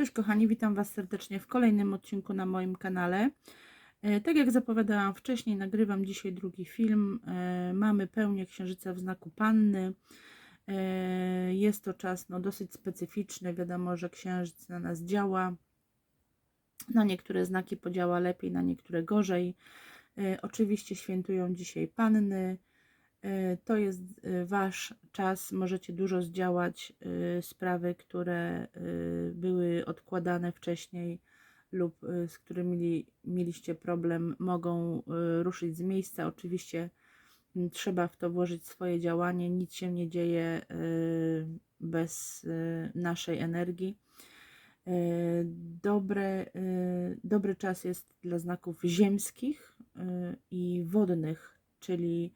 Cześć kochani, witam Was serdecznie w kolejnym odcinku na moim kanale. E, Tak jak zapowiadałam wcześniej, nagrywam dzisiaj drugi film. E, Mamy pełnię księżyca w znaku Panny. E, Jest to czas no, dosyć specyficzny. Wiadomo, że księżyc na nas działa. Na niektóre znaki podziała lepiej, na niektóre gorzej. Oczywiście świętują dzisiaj Panny. E, To jest e, Wasz czas, możecie dużo zdziałać. e, Sprawy, które były odkładane wcześniej lub z którymi mieli- mieliście problem, mogą ruszyć z miejsca. Oczywiście trzeba w to włożyć swoje działanie. Nic się nie dzieje bez naszej energii. Dobre, dobry czas jest dla znaków ziemskich i wodnych, czyli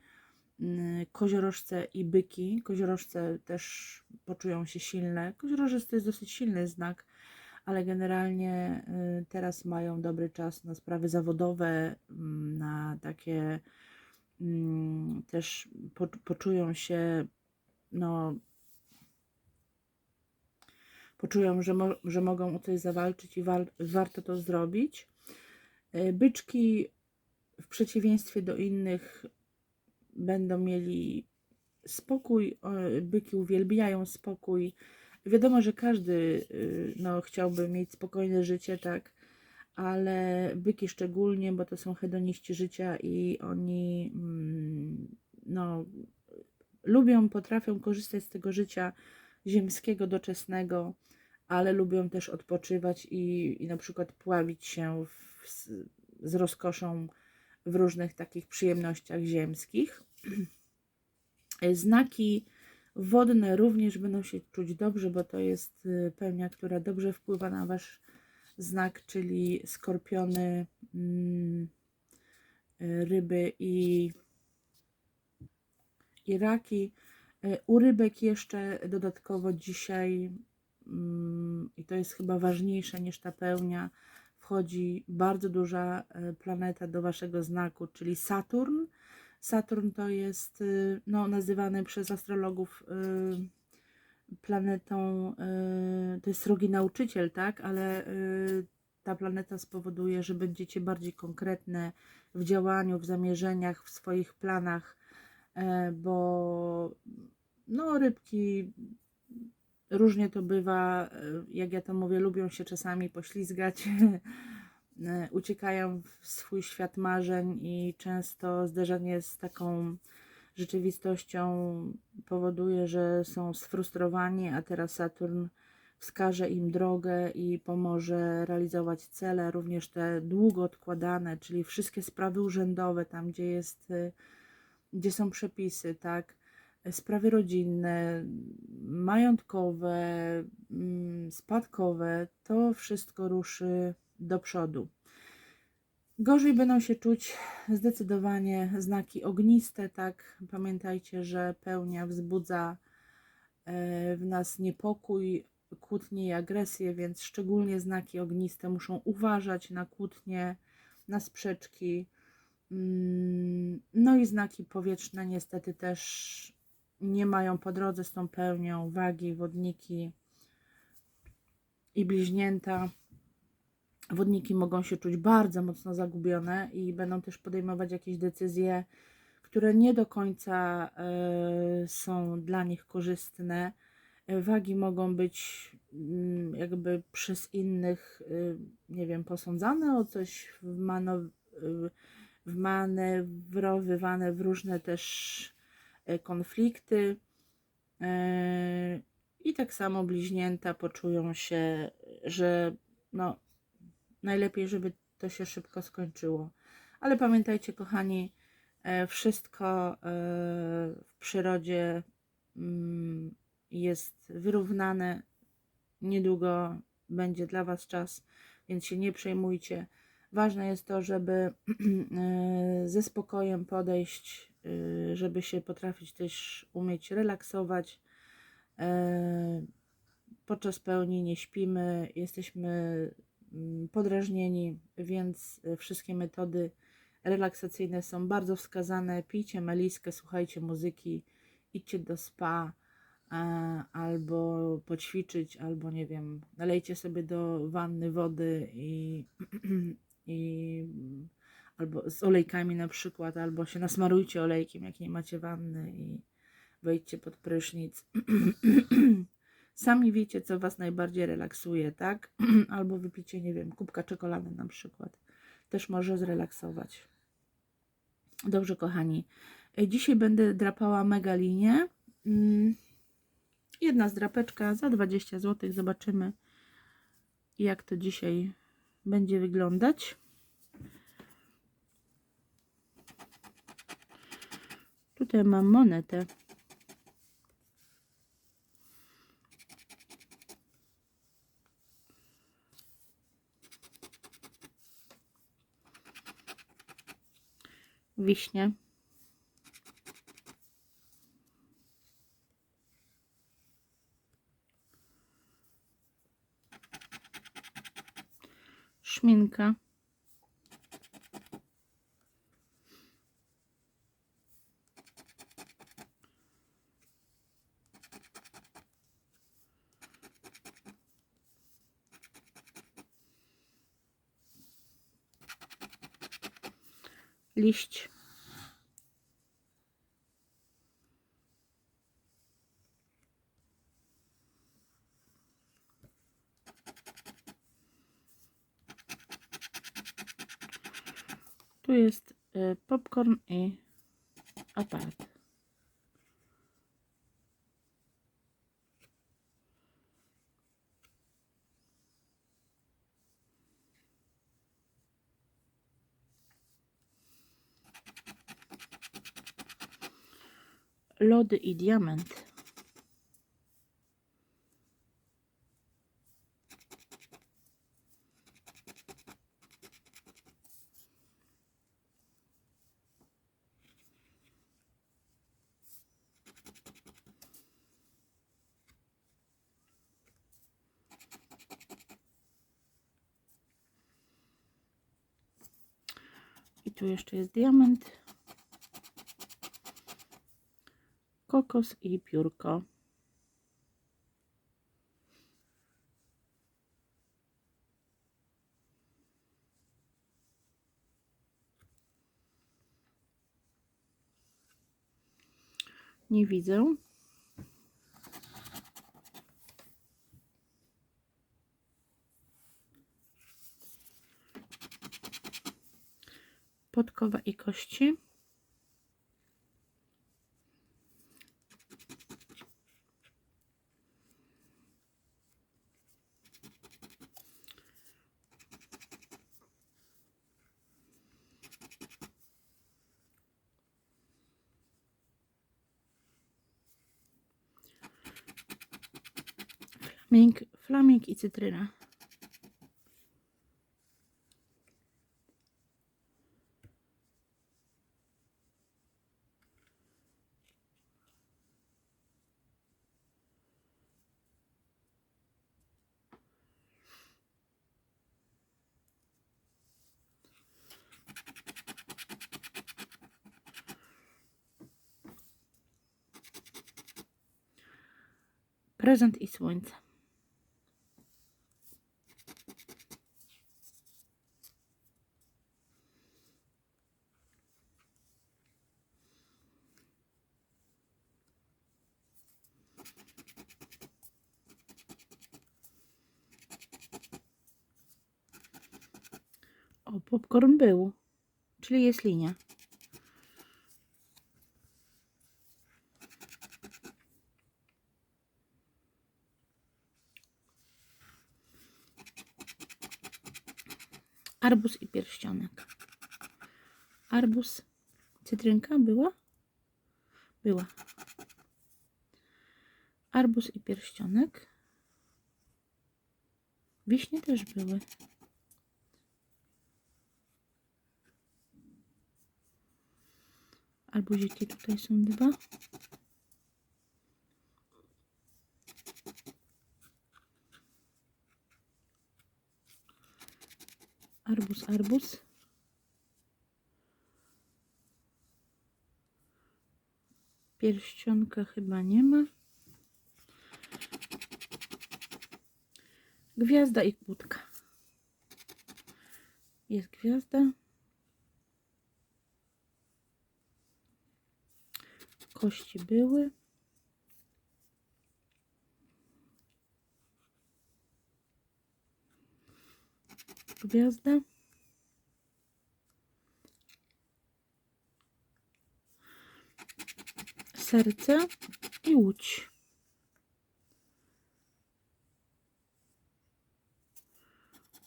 koziorożce i byki. Koziorożce też poczują się silne. Koziorożec to jest dosyć silny znak, ale generalnie y, teraz mają dobry czas na sprawy zawodowe, mm, na takie mm, też po, poczują się no poczują, że, mo, że mogą o coś zawalczyć i war, warto to zrobić. Y, Byczki w przeciwieństwie do innych będą mieli spokój, o, byki uwielbiają spokój. Wiadomo, że każdy y, no, chciałby mieć spokojne życie, tak, ale byki szczególnie, bo to są hedoniści życia i oni mm, no, lubią, potrafią korzystać z tego życia ziemskiego, doczesnego, ale lubią też odpoczywać i, i na przykład pławić się w, z, z rozkoszą w różnych takich przyjemnościach ziemskich. Znaki wodne również będą się czuć dobrze, bo to jest y, pełnia, która dobrze wpływa na wasz znak, czyli skorpiony, mm, y, ryby i, i raki. U rybek jeszcze dodatkowo dzisiaj, mm, i to jest chyba ważniejsze niż ta pełnia, wchodzi bardzo duża y, planeta do waszego znaku, czyli Saturn. Saturn to jest y, no, nazywany przez astrologów y, planetą, to jest srogi nauczyciel, tak, ale ta planeta spowoduje, że będziecie bardziej konkretne w działaniu, w zamierzeniach, w swoich planach, e, bo no, rybki różnie to bywa, e, jak ja to mówię, lubią się czasami poślizgać. e, uciekają w swój świat marzeń i często zderzenie z taką rzeczywistością powoduje, że są sfrustrowani, a teraz Saturn wskaże im drogę i pomoże realizować cele, również te długo odkładane, czyli wszystkie sprawy urzędowe, tam gdzie jest, y, gdzie są przepisy, tak, sprawy rodzinne, majątkowe, mm, spadkowe, to wszystko ruszy do przodu. Gorzej będą się czuć zdecydowanie znaki ogniste, tak? Pamiętajcie, że pełnia wzbudza e, w nas niepokój, kłótnie i agresję, więc szczególnie znaki ogniste muszą uważać na kłótnie, na sprzeczki. Mm, No i znaki powietrzne niestety też nie mają po drodze z tą pełnią wagi, wodniki i bliźnięta. Wodniki mogą się czuć bardzo mocno zagubione i będą też podejmować jakieś decyzje, które nie do końca e, są dla nich korzystne. E, Wagi mogą być mm, jakby przez innych, y, nie wiem, posądzane o coś, wmano- y, wmanewrowywane w różne też e, konflikty. E, I tak samo bliźnięta poczują się, że no, najlepiej, żeby to się szybko skończyło. Ale pamiętajcie, kochani, e, wszystko e, w przyrodzie mm, jest wyrównane. Niedługo będzie dla Was czas, więc się nie przejmujcie. Ważne jest to, żeby e, ze spokojem podejść, e, żeby się potrafić też umieć relaksować. E, Podczas pełni nie śpimy, jesteśmy mm, podrażnieni, więc wszystkie metody relaksacyjne są bardzo wskazane. Pijcie meliskę, słuchajcie muzyki, idźcie do spa, albo poćwiczyć, albo nie wiem, nalejcie sobie do wanny wody i, i albo z olejkami na przykład, albo się nasmarujcie olejkiem, jak nie macie wanny i wejdźcie pod prysznic. Sami wiecie, co Was najbardziej relaksuje, tak? Albo wypicie, nie wiem, kubka czekolady na przykład. Też może zrelaksować. Dobrze, kochani. E, Dzisiaj będę drapała mega linię. Mm, Jedna zdrapeczka za 20 zł. Zobaczymy, jak to dzisiaj będzie wyglądać. Tutaj mam monetę. Wiśnie. Szminka. Liść. Tu jest y, popcorn i aparat. Lody i diament. Tu jeszcze jest diament. Kokos i piórko. Nie widzę. Podkowa i kości. Flaming, flaming i cytryna. Prezent i słońce. O, popcorn był, czyli jest linia. Arbuz i pierścionek. Arbuz. Cytrynka była? Była. Arbuz i pierścionek. Wiśnie też były. Arbuziki tutaj są dwa. arbuz, arbuz. Pierścionka chyba nie ma. Gwiazda i kłódka. Jest gwiazda. Kości były. Gwiazda. Serce i łódź.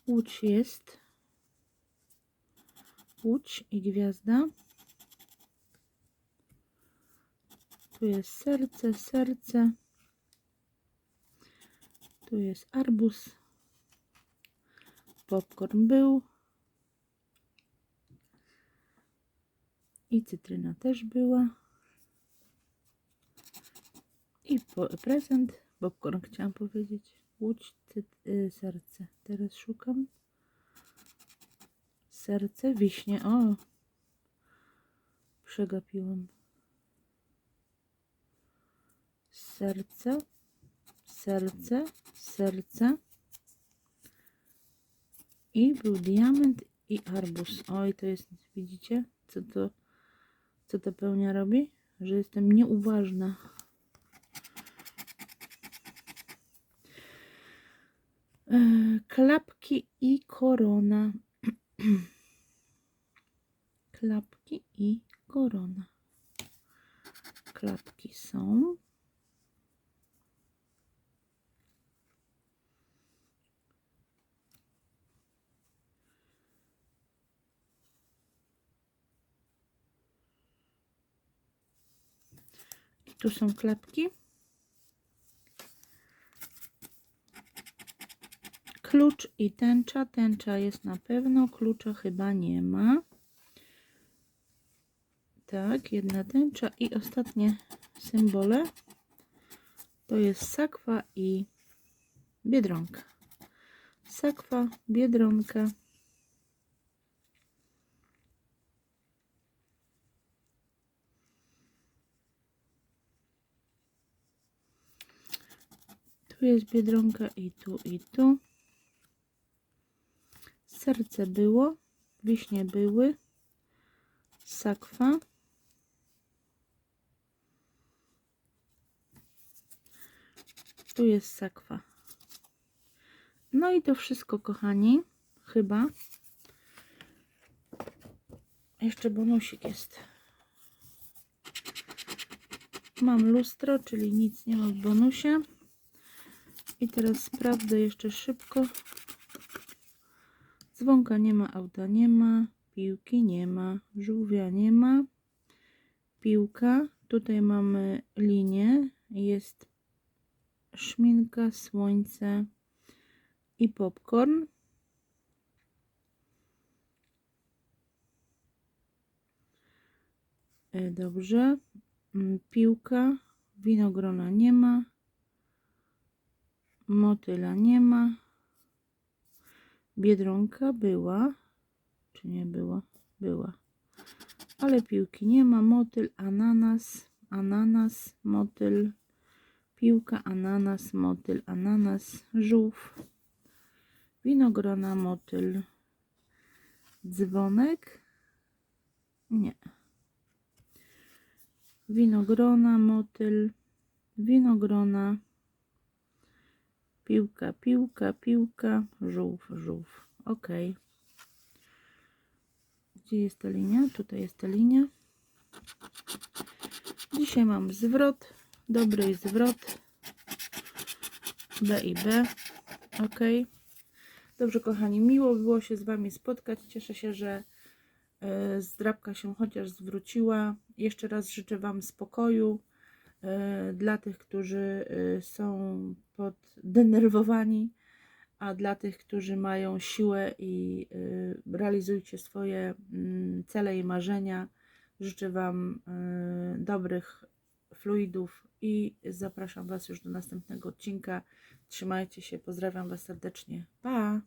Łódź jest. Łódź i gwiazda. Tu jest serce, serce. Tu jest arbuz. Popcorn był. I cytryna też była. I prezent. Popcorn chciałam powiedzieć. Łódź, y, serce. Teraz szukam. Serce, wiśnie. O! Przegapiłam. Serce, serce, serce. I był diament i arbuz. Oj, to jest, widzicie, co to, co ta pełnia robi? Że jestem nieuważna. E, Klapki i korona. Klapki i korona. Klapki są. Tu są klapki. Klucz i tęcza. Tęcza jest na pewno, klucza chyba nie ma. Tak, jedna tęcza i ostatnie symbole to jest sakwa i biedronka. Sakwa, biedronka. Tu jest biedronka i tu, i tu. Serce było, wiśnie były, sakwa. Tu jest sakwa. No i to wszystko, kochani. Chyba. Jeszcze bonusik jest. Mam lustro, czyli nic nie ma w bonusie. I teraz sprawdzę jeszcze szybko. Dzwonka nie ma, auta nie ma, piłki nie ma, żółwia nie ma, piłka. Tutaj mamy linię, jest szminka, słońce i popcorn. E, Dobrze. Mm, Piłka, winogrona nie ma, motyla nie ma. Biedronka była, czy nie była? Była. Ale piłki nie ma. Motyl, ananas, ananas, motyl, piłka, ananas, motyl, ananas, żółw, winogrona, motyl, dzwonek. Nie. Winogrona, motyl, winogrona, Piłka, piłka, piłka, żółw, żółw. Ok. Gdzie jest ta linia? Tutaj jest ta linia. Dzisiaj mam zwrot, dobry zwrot. B i B. Ok. Dobrze, kochani, miło było się z Wami spotkać. Cieszę się, że e, zdrabka się chociaż zwróciła. Jeszcze raz życzę Wam spokoju. E, dla tych, którzy e, są poddenerwowani, a dla tych, którzy mają siłę i e, realizujcie swoje mm, cele i marzenia. Życzę Wam dobrych fluidów i zapraszam Was już do następnego odcinka. Trzymajcie się, pozdrawiam Was serdecznie. Pa!